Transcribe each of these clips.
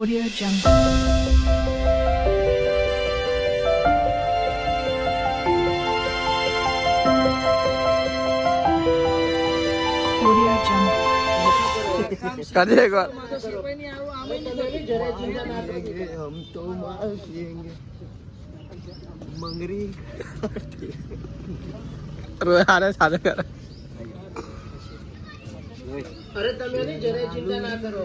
Audio Jungle. Audio Jungle. કરી એક વાર हम तो मांगेंगे मंगरी રોય હારે સાથે કરે અરે તમે ની જરાય ચિંતા ના કરો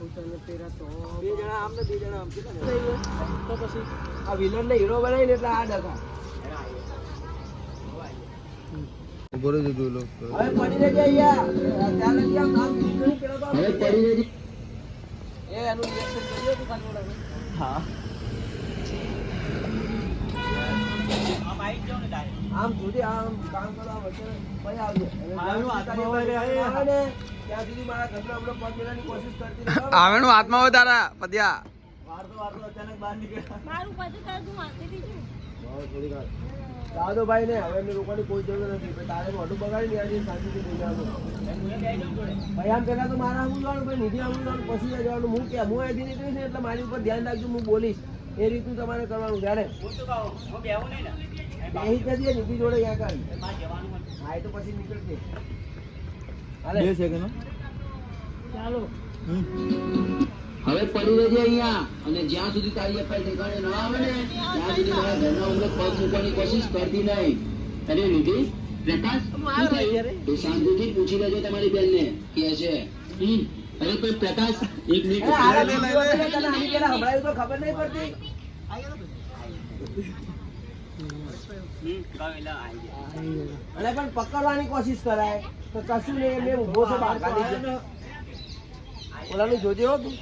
બે જણા આમ ને બે જણા આમ તો પછી આ વિલન ને હીરો બનાવીને એટલે આ ડખા બોલો જો જોઈ હવે પડી રહેજે અહીંયા. ત્યાં કામ બીજું પેલો તો હવે પડી રહેજે. એ એનું reaction કર્યું હતું ખાલી ઓલા. હા. આમ સુધી આમ કામ કરો વચ્ચે પછી આવજો. મારું આવે ને, ત્યાં સુધી મારા ઘરનો હમણાં પગ મેળવવાની કોશિશ કરતી. આવેનું હાથમાં હોય તારા પદ્યા. વારતો વારતો અચાનક બહાર નીકળ્યા. મારું બધું તારું તું તો ભાઈ ને હવે એમને રોકવાની કોઈ જરૂર નથી તારે મોઢું બગાડી ને આજે શાંતિથી બોલી ભાઈ આમ પેલા તો મારા આવું જવાનું ભાઈ નિધિ આવું જવાનું પછી જવાનું. હું ક્યાં? હું અહીંથી નીકળીશ ને એટલે મારી ઉપર ધ્યાન રાખજો હું બોલીશ. એ રીતનું તમારે કરવાનું જાણે. બેહી જજે નિધિ જોડે ત્યાં કાઢ હા એ તો પછી નીકળશે. હાલે. ચાલો. હવે પડી રહેજે અહીંયા. અને જ્યાં સુધી તારી અપાઈ ઠેકાણે ન આવે ને ત્યાં સુધી મારા ઘરના ઉમરે પગ મૂકવાની કોશિશ કરતી નહીં. અરે નિધિ પ્રકાશ તો શાંતિથી પૂછી લેજો તમારી બેનને કે છે. અરે કોઈ પ્રકાશ એક મિનિટ. તને તો ખબર નહીં પડતી. અને પણ પકડવાની કોશિશ કરાય. તો કશું નહીં ઊભો છે બહાર કાઢી દે. ઓલાનું જોજે હો તું.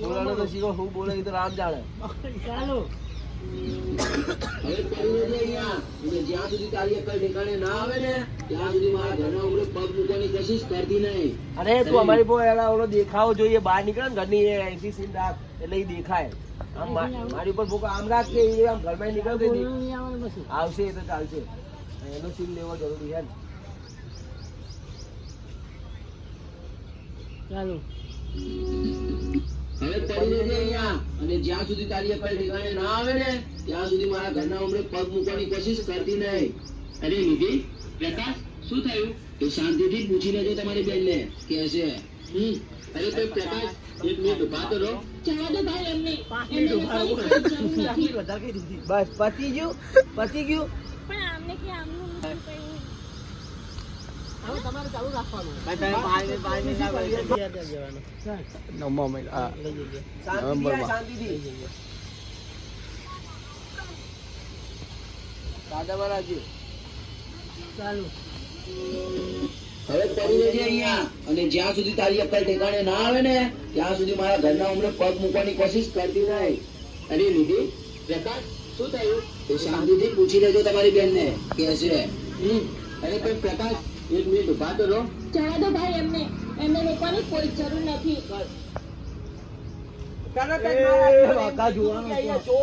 બોલાનો તો શીખો હું બોલે એ તો રામ જાણે. હવે પડી રહેજે અહીંયા અને જ્યાં સુધી તારી અપાઈ ઠેકાણે ના આવે ને ત્યાં સુધી મારા ઘરના ઉમરે પગ મૂકવાની કોશિશ કરતી નહીં અરે તું અમારી એના ઓલો દેખાવો જોઈએ. બહાર નીકળે ને ઘરની એસી સીન રાખ એટલે એ દેખાય. આમ મારી ઉપર ભૂખ આમ રાખ કે એ આમ ઘરમાં નીકળતી આવશે એ તો ચાલશે. એનો સીન લેવો જરૂરી છે ને. હવે પડી લેજે અહીંયા અને જ્યાં સુધી તારી અપાઈ ઠેકાણે ના આવે ને ત્યાં સુધી મારા ઘરના ઉમરે પગ મૂકવાની કોશિશ કરતી નહીં. અરે નિધિ પ્રકાશ શું થયું? તો શાંતિથી પૂછી લેજો તમારી બેનને કે છે હમ અરે તો પ્રકાશ એક મિનિટ ઊભા તો રહો. જવા દો ભાઈ એમને એમને બસ પતી ગયું પતી ગયું. પણ આમને કે આમનું નથી કઈ. નવમા મહિના હા શાંતિથી નવેમ્બરમાં. આ, શાંતિથી દાદા મહારાજ ચાલુ હવે પડી રહેજે અહીંયા. અને જ્યાં સુધી તારી અક્કલ ઠેકાણે ના આવે ને ત્યાં સુધી મારા ઘરના ઉમરે પગ મૂકવાની કોશિશ કરતી નહીં. અરે નિધિ પ્રકાશ શું થયું? શાંતિથી પૂછી લેજો તમારી બેનને. કે છે હમ. અરે કઈ પ્રકાશ એક મિનિટ ઊભા તો રહો. જવા દો ભાઈ એમને એમને રોકવાની કોઈ જરૂર નથી. તરત જ મારા જોવાનું જો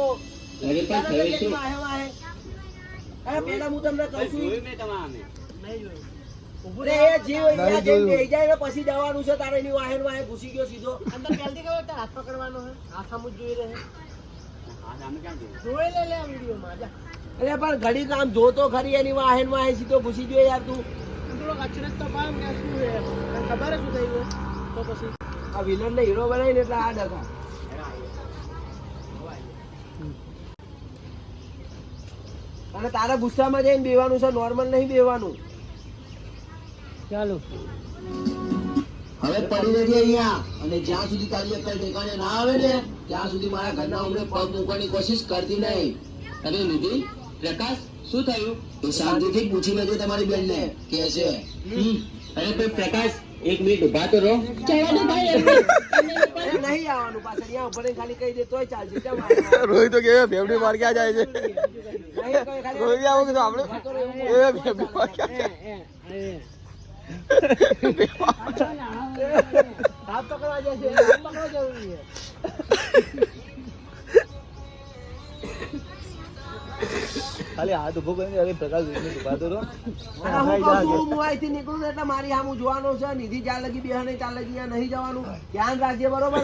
અરે પણ થયું શું? વાહે વાહે. અરે પેલા હું તમને કહું છું. અરે એ જીવ અહીંયા જઈને બેહી જાય પછી જવાનું છે તારે એની વાહે વાહે ઘૂસી ગયો સીધો. અંદર પહેલથી ખબર તાર? હાથ પકડવાનો છે? હાથ આમ જ જોઈ રહે. જોઈ લે લે આ વિડીયોમાં જા. અરે પણ ઘડી કામ જોતો ખરી એની વાહે ને વાહે સીધો ઘૂસી ગયો યાર તું. અચરજ તો પામ ને શું છે? ખબર શું થઈ ગયું? તો પછી આ વિલન ને હીરો બનાવીને એટલે આ ડખા અને તારા ગુસ્સામાં જઈને બેવાનું છે નોર્મલ નહીં બેવાનું. ચાલો. હવે પડી રહેજે અહીંયા. અને જ્યાં સુધી તારી અક્કલ ઠેકાણે ના આવે ને ત્યાં સુધી મારા ઘરના ઉમરે પગ મૂકવાની કોશિશ કરતી નહીં. અરે નિધિ પ્રકાશ શું થયું? તો શાંતિથી પૂછી લેજો તમારી બેન ને કે છે. અરે કોઈ પ્રકાશ એક મિનિટ ઊભા તો રહો. જવા ભાઈ નહીં આવવાનું પાછળ. અહીંયા ઉપર ખાલી કહી દે તોય ચાલશે. રોહિત તો કેવો ફેવડી માર ક્યાં જાય છે? રોહિત આવું કે આપણે? તો એ ફેવડી માર ક્યાં જાય? હાથ પકડવા જાય છે પકડવા જરૂરી છે. ખાલી હાથ ઊભો કરીને અરે પ્રકાશ ઊભા તો રહો. હું કહું છું, મોબાઈલથી નીકળું એટલે મારી સામું જોવાનું છે નિધિ જ્યાં લગી બે નહીં ત્યાં લગી નહીં જવાનું. ધ્યાન રાખજે બરોબર?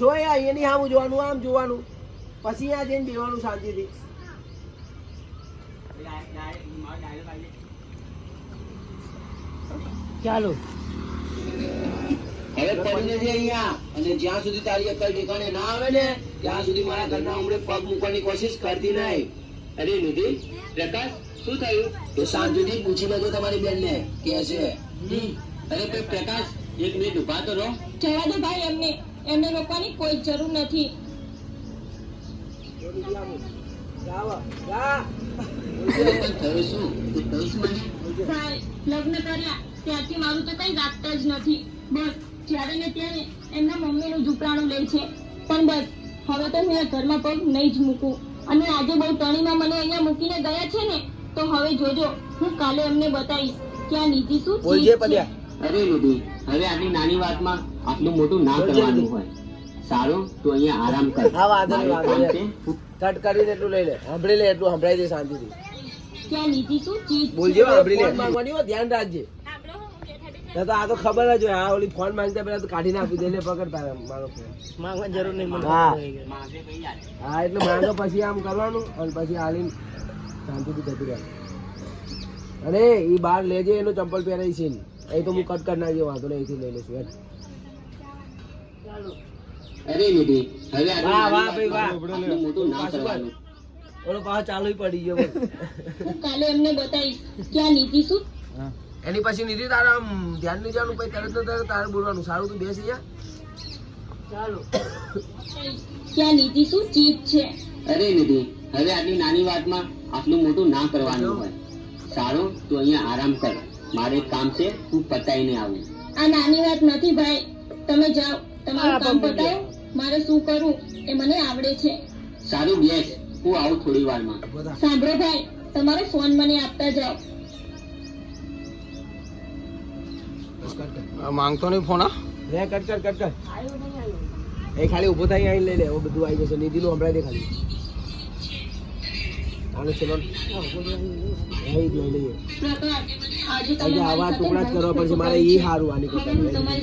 જોયા એની સામું જોવાનું આમ જોવાનું. પછી આ જઈને બેવાનું શાંતિથી. ચાલો. હવે પડીને છે અહીંયા અને જ્યાં સુધી તારી અક્કલ ઠેકાણે ના આવે ને ત્યાં સુધી મારા ઘરના ઉમરે પગ મૂકવાની કોશિશ કરતી નહીં. અરે નિધિ પ્રકાશ શું થયું? તો સાંજ પૂછી લેજો તમારી બેનને કે છે. અરે ભાઈ પ્રકાશ એક મિનિટ ઊભા તો રહો. જવા દો ભાઈ એમને. એમને રોકવાની કોઈ જરૂર નથી. લગ્ન કર્યા. ત્યારથી મારું તો કઈ રાખતા જ નથી. બસ જ્યારે ને ત્યારે એમના મમ્મીનું ઝૂંપડાણું લે છે. પણ બસ હવે તો હું આ ઘરમાં પગ નહીં જ મૂકું. અને આજે બહુ તણીમાં મને અહીંયા મૂકીને ગયા છે ને તો હવે જોજો હું કાલે એમને બતાવીશ કે આ નીતિ શું બોલજે. અરે નિધિ હવે આટલી નાની વાતમાં આટલું મોટું ના કરવાનું હોય. સારું તો અહીંયા આરામ કર. હા, વાંધો નહીં, વાંધો નહીં. કટ કરીને એટલું લઈ લે. સાંભળી લે એટલું સંભળાઈ દે શાંતિથી. કે આ નીતિ શું ચીજ. બોલજે સાંભળી લે. ધ્યાન રાખજે. તો આ તો ખબર જ હોય. આ ઓલી ફોન માંગતા પેલા તો કાઢી નાખી દે પકડ તારે મારો ફોન. માંગવા જરૂર નહીં હા. હા એટલે માંગો પછી આમ કરવાનું અને પછી આલી શાંતિથી જતું રહેવાનું. અરે એ બહાર લેજે એનું ચંપલ પહેરાય છે. એ તો હું કટ કરી નાખજો વાંધો નહીં અહીંથી લઈ લઈશું હેડ. અરે નિધિ હવે વાહ, વાહ, ભાઈ, વાતમાં મોટું ના કરવાનું. ઓલો પાછો ચાલુ પડી ગયો કાલે એમને બતાવીશ. કે આ નીતિ શું એની પછી નીતિ તારે આમ ધ્યાન નહીં જવાનું પછી તરત તરત તારે બોલવાનું. સારું તું બેસી જા ચાલો. કે આ નીતિ શું? ચીજ છે. અરે નિધિ હવે આટલી નાની વાતમાં આટલું મોટું ના કરવાનું હોય. સારું તું અહીંયા આરામ કર. મારે કામ છે તું પતાઈને આવું. આ નાની વાત નથી ભાઈ. તમે જાઓ. તમારું કામ પતાવો. મારે શું કરવું? એ મને આવડે છે. સારું બેસ. હું આવું થોડી વારમાં. સાંભળો ભાઈ. તમારો ફોન મને આપતા જાઓ. માંગતો નહીં ફોન લે કટ કર કટ કર. એ ખાલી ઊભો થઈ અહીં લઈ લે. એવું બધું આવી જશે. નિધિ નું હમણાં દે ખાલી. આને ચલો. લઈ લઈ લઈએ. આજે આવા ટુકડા જ કરવા પડશે. મારે એ સારું આની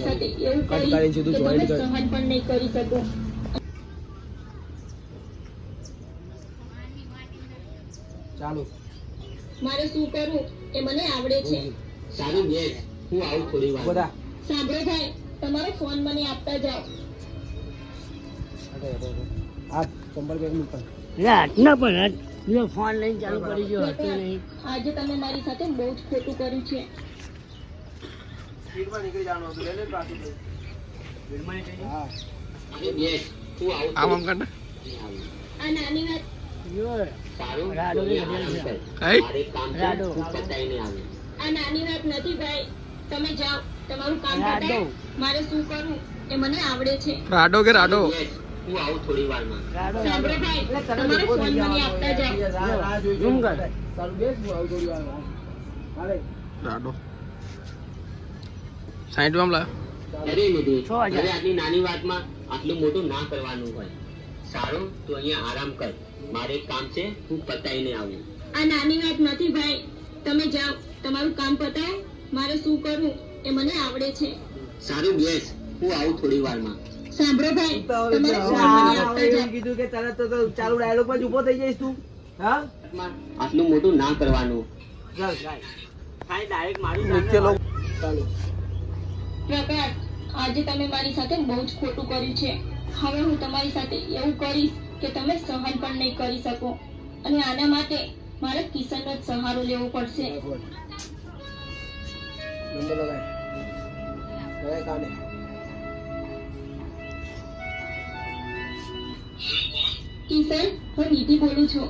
સાથે કટ કરીને સીધું કે કર. સહન પણ નહીં કરી શકો. ચાલો. મારે શું કરવું? એ મને આવડે છે. સારું હું આવું થોડી વાર. બધા. સાંભળો ભાઈ તમારો ફોન મને આપતા જાઓ. આ સંભાળ બેગ મૂક ના હટો, હટો, ફોન લઈને ચાલુ કરી ગયો હતો નહીં. આજે તમે મારી સાથે બહુ જ ખોટું કર્યું છે. સ્પીડમાં નીકળી જવાનું હતું. લે લે ટ્રાફિક હોય. હા. સારું બેસ. હું આવું આમ આમ કર આ નાની વાત. તું હું પતાઈને આવું આ નાની વાત નથી ભાઈ. તમે જાઓ તમારું કામ પતાવો મારે શું કરવું એ મને આવડે છે. રાડો કે રાડો? હું આવું થોડી વારમાં. તમારો ફોન મને આપતા જાઓ. હું આવું થોડી. હાલે. રાડો. સાઈડમાં લાવ અરે નિધિ હવે આટલી નાની વાતમાં આટલું મોટું ના કરવાનું હોય. સારું તું અહીંયા આરામ કર. મારે એક કામ છે હું પતાઈને આવું. આ નાની વાત નથી ભાઈ તમે જાઓ તમારું કામ પતાવો મારે શું કરવું એ મને આવડે છે. સારું બેસ. હું આવું થોડી વારમાં. સાંભળો ભાઈ તમારો કીધું કે તરત તો ચાલુ ડાયલોગમાં જ ઊભો થઈ જઈશ તું. હા? આટલું મોટું ના કરવાનું. ચાલ ચાલ. નીચે લો ચાલો. પ્રકાશ આજે તમે મારી સાથે બહુ જ ખોટું કર્યું છે. હવે હું તમારી સાથે એવું કરીશ કે તમે સહન પણ નહીં કરી શકો. અને આના માટે મારે કિશનનો જ સહારો લેવો પડશે. નંબર લગાય. લગાય કાને સર હું નીતિ બોલું છું.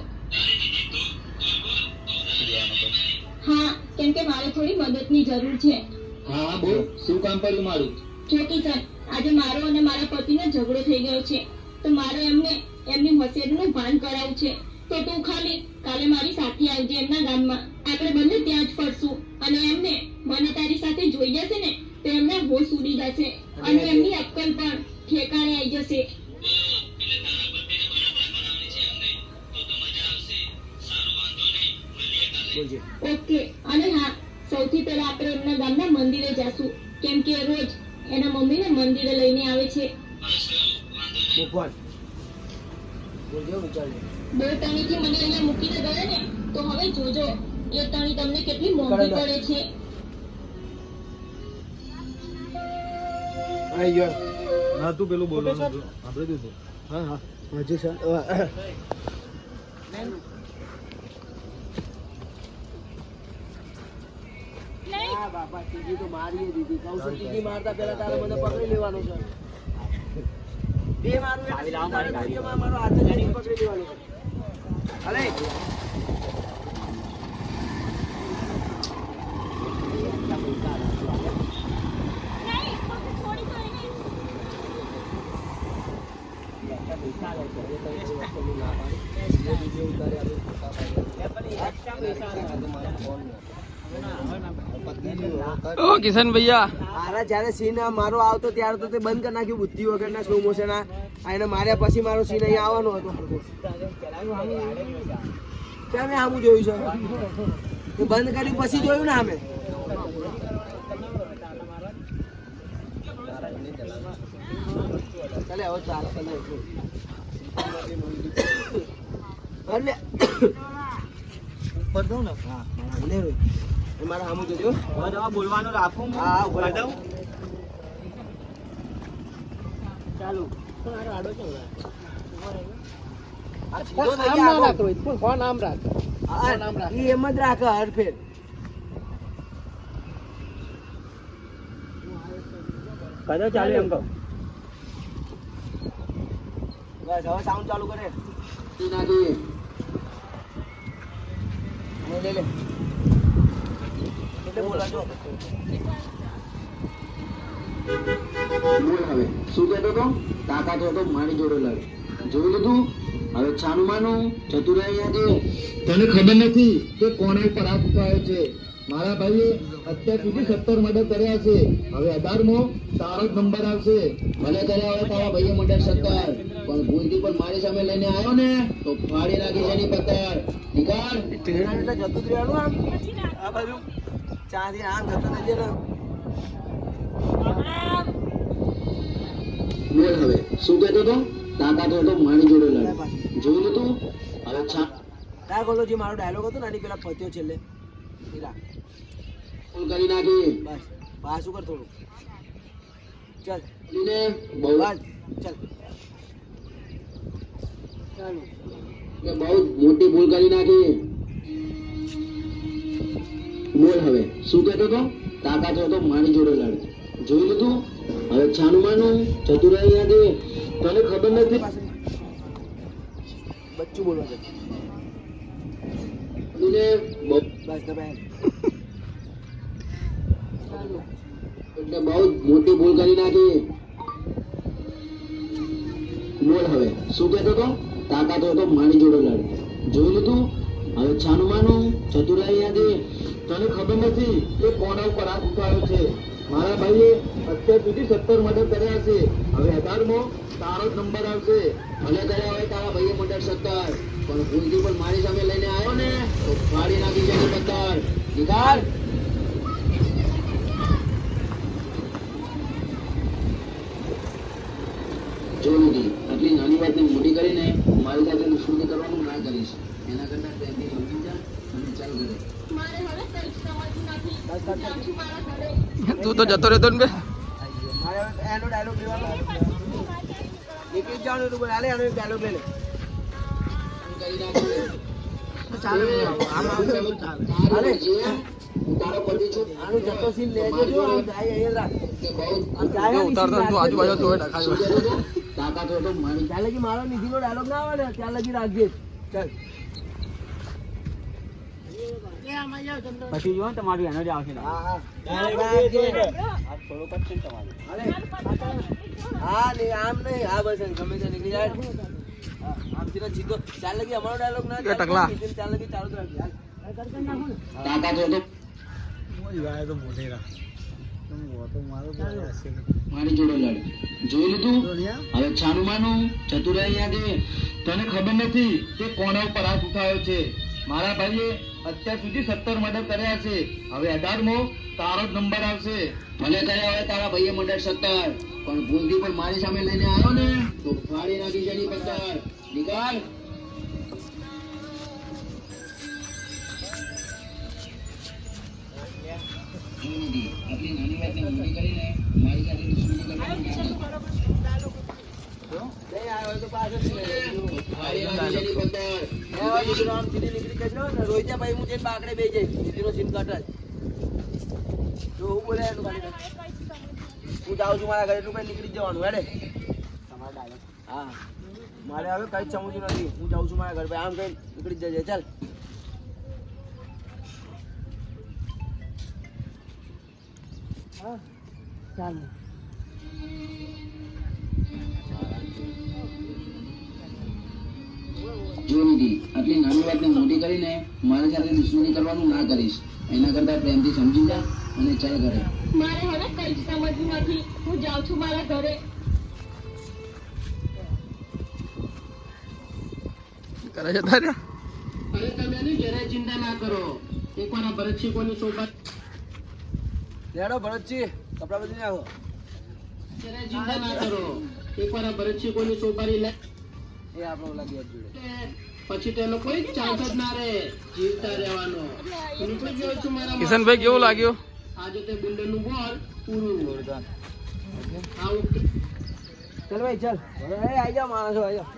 હા કેમ કે મારે થોડી મદદની જરૂર છે. હા બોલ. શું કામ પડ્યું મારું? જો કિશન આજે મારો અને મારા પતિનો ઝઘડો થઈ ગયો છે. તો મારે એમને એમની હોશિયારીનું ભાન કરાવવું છે. તો તું ખાલી કાલે મારી સાથે આવજે એમના ગામમાં. આપણે બંને ત્યાં જ ફરશું અને એમને મને તારી સાથે જોઈ જશે ને તો એમને હોશ ઉડી જશે અને એમની અક્કલ પણ ઠેકાણે આવી જશે. ઓકે અને હા સૌથી પહેલા આપણે એમના ગામના મંદિરે જાશું. કેમ કે રોજ એના મમ્મીને મંદિરે લઈને આવે છે. બે ટણીથી મને અહીંયા મૂકીને ગયા ને તો હવે જોજો એ તણી તમને કેટલી મોંઘી પડે છે. ના તું પેલું બોલવાનું હતું. આપણે દીધું હા હા. હજુ સર બાપા ટીકી તો મારી દીધી. કહું છું મારતા પહેલા તારે મને પકડી લેવાનું છે. બે મારું મારો હાથ પકડી લેવાનું છે. અરે ઓ, કિશન ભૈયા. મારા જ્યારે સીન મારો આવતો ત્યારે તો તે બંધ કરી નાખ્યું, બુદ્ધિ વગરના સ્લો મોશન આ એને માર્યા પછી મારો સીન અહીંયા આવવાનો હતો હરખો. ત્યાં મેં આમું જોયું છે? બંધ કર્યું, પછી જોયું ને અમે ચાલે, હવે ચાલે ઉપર દઉં ને? હા લે રોય. એ મારા સામું જોજો. બોલવાનું રાખું. હા ઊભા દઉં ચાલુ. એમ જ રાખે હરફેર કદો ચાલુ એમ કહું. બસ હવે સાઉન્ડ ચાલુ કરે નાખી લે લે લે એટલે બોલાજો બોલ હવે શું હવે તને ખબર નથી કે કોને ઉપર હાથ ઉઠાયો છે? મારા ભાઈએ અત્યાર સુધી સત્તર મર્ડર કર્યા છે. હવે અઢારમો તારો જ નંબર આવશે. ભલે કર્યા હોય તારા ભાઈએ મર્ડર સત્તર. પણ ભૂલથી પણ મારી સામે લઈને આવ્યો ને તો ફાડી નાખી એની એના એટલે જતું જ રહેવાનું આમ આ બાજુ ચાથી આમ જતો નથી બોલ હવે શું કહેતો તો તાકાત હોય તો મારી જોડે લડે. જોઈ તું? હવે છા તાર બોલો જે મારો ડાયલોગ હતો ને આની પેલા પત્યો છેલ્લે. રાખ. ફૂલ કરી નાખી. બસ. પાછું કર થોડું? ચલ. બહુ ચલ. બહુ મોટી ભૂલ કરી નાખી. બોલ હવે શું કહેતો હતો? તાકાત હોય તો મારી જોડે લડ. જોઈ લીધું? હવે છાનું માનું જતું રહે અહીંયાથી. તને ખબર નથી? બચ્ચું બોલવા બસ દબાય એટલે બહુ મોટી ભૂલ કરી નાખી. બોલ હવે શું કહેતો તો તાકાત હોય તો મારી જોડે લડ જોઈ લીધું? હવે છાનું માનું જતું રહે તને ખબર નથી કે કોના ઉપર હાથ ઉઠાવ્યો છે. મારા ભાઈએ અત્યાર સુધી સત્તર મર્ડર કર્યા છે. હવે અઢારમો, તારો નંબર આવશે. ભલે કર્યા હોય તારા ભાઈએ મર્ડર સત્તર. પણ ભૂલથી પણ મારી સામે લઈને આવ્યો ને, તો ફાડી નાખી જશે પત્તર નિકાલ જો નથી આટલી નાની વાતને મોટી કરીને કરવાનું ના કરીશ. એના કરતા સમજી જા અને ચાલ તું તો જતો રહેતો ને બે. મારે એનો ડાયલોગ લેવાનો એક એનો ડાયલોગ લે. ચાલે. આમ ચાલે? તારે જે હું તારો પતિ છું. આનું જતો સીન લેજે જો. આમ જાય અહીંયા રાખ. કે બહુ ઉતારતો તું આજુબાજુ તો શું હોય તો મારી ત્યાં લગી મારો નિધિનો ડાયલોગ ના આવે ને ત્યાં લગી રાખજે. ચાલ. પછી જો તમારું એનર્જી આવશે હા હા. આ થોડુંક છે ને તમારું હા નહીં આમ નહીં. હા બસ ગમે તે નીકળી જાય. આમથી જીતો ચાલ લગી અમારો ડાયલોગ ના ચાલે, ટકલા. ચાલ લગી ચાલુ રાખી રાખજે. તો. મારો મારી જોડે લડ. જોઈ લીધું? હવે છાનું માનું જતું તને ખબર નથી કે કોના ઉપર હાથ ઉઠાયો છે? મારા ભાઈએ અત્યાર સુધી સત્તર મર્ડર કર્યા છે. હવે અઢારમો તારો જ નંબર આવશે. ભલે કર્યા હોય તારા ભાઈએ મર્ડર સત્તર પણ ભૂલથી પણ મારી સામે લઈને આવ્યો ને તો ફાડી નાખી એની પત્તર નિકાલ. આપણી નાની વાતને મોટી કરીને મારી સાથે દુશ્મની કરવાની ના કર. નહીં આવ્યો હોય તો પાછો જ નહીં. ફાડી નાખી એની પત્તર એ હવે નીકળો, આમ સીધી નીકળી જજો ને રોહિત્યા ભાઈ હું જે બાકડે બેસી જઈશ સીધીનો સીન કટ જ બોલે હું જાઉં છું મારા ઘરે એટલું નીકળી જવાનું હેડે હા મારે હવે કઈ જ નથી હું જાઉં છું મારા ઘર ભાઈ આમ કઈ નીકળી જજે ચાલ હા ચાલ આટલી નાની વાતને મોટી કરીને મારી સાથે દુશ્મની કરવાનું ના કરીશ. એના કરતા પ્રેમથી સમજી જા અને ચાલ ઘરે. મારે હવે કઈ સમજવું નથી. હું જાઉં છું મારા ઘરે. કરે છે તારે તમે એની જરાય ચિંતા ના કરો. એકવાર આ ભરતસિંહ કોની સોબત લેડો ભરતજી કપડા બદલી આવો ચિંતા ના કરો. એકવાર આ ભરતસિંહ કોની સોપારી લે. એ આપણો લાગી જોડે. પછી તેનો કોઈ ચાન્સ જ ના રહે જીવતા રહેવાનો. છું મારા કિશનભાઈ કેવું લાગ્યો? આજે તે બિલ્ડરનું બોલ પૂરું. આ ચાલ ભાઈ ચાલ. હવે આઈ જા માણસો આઈ જાઓ.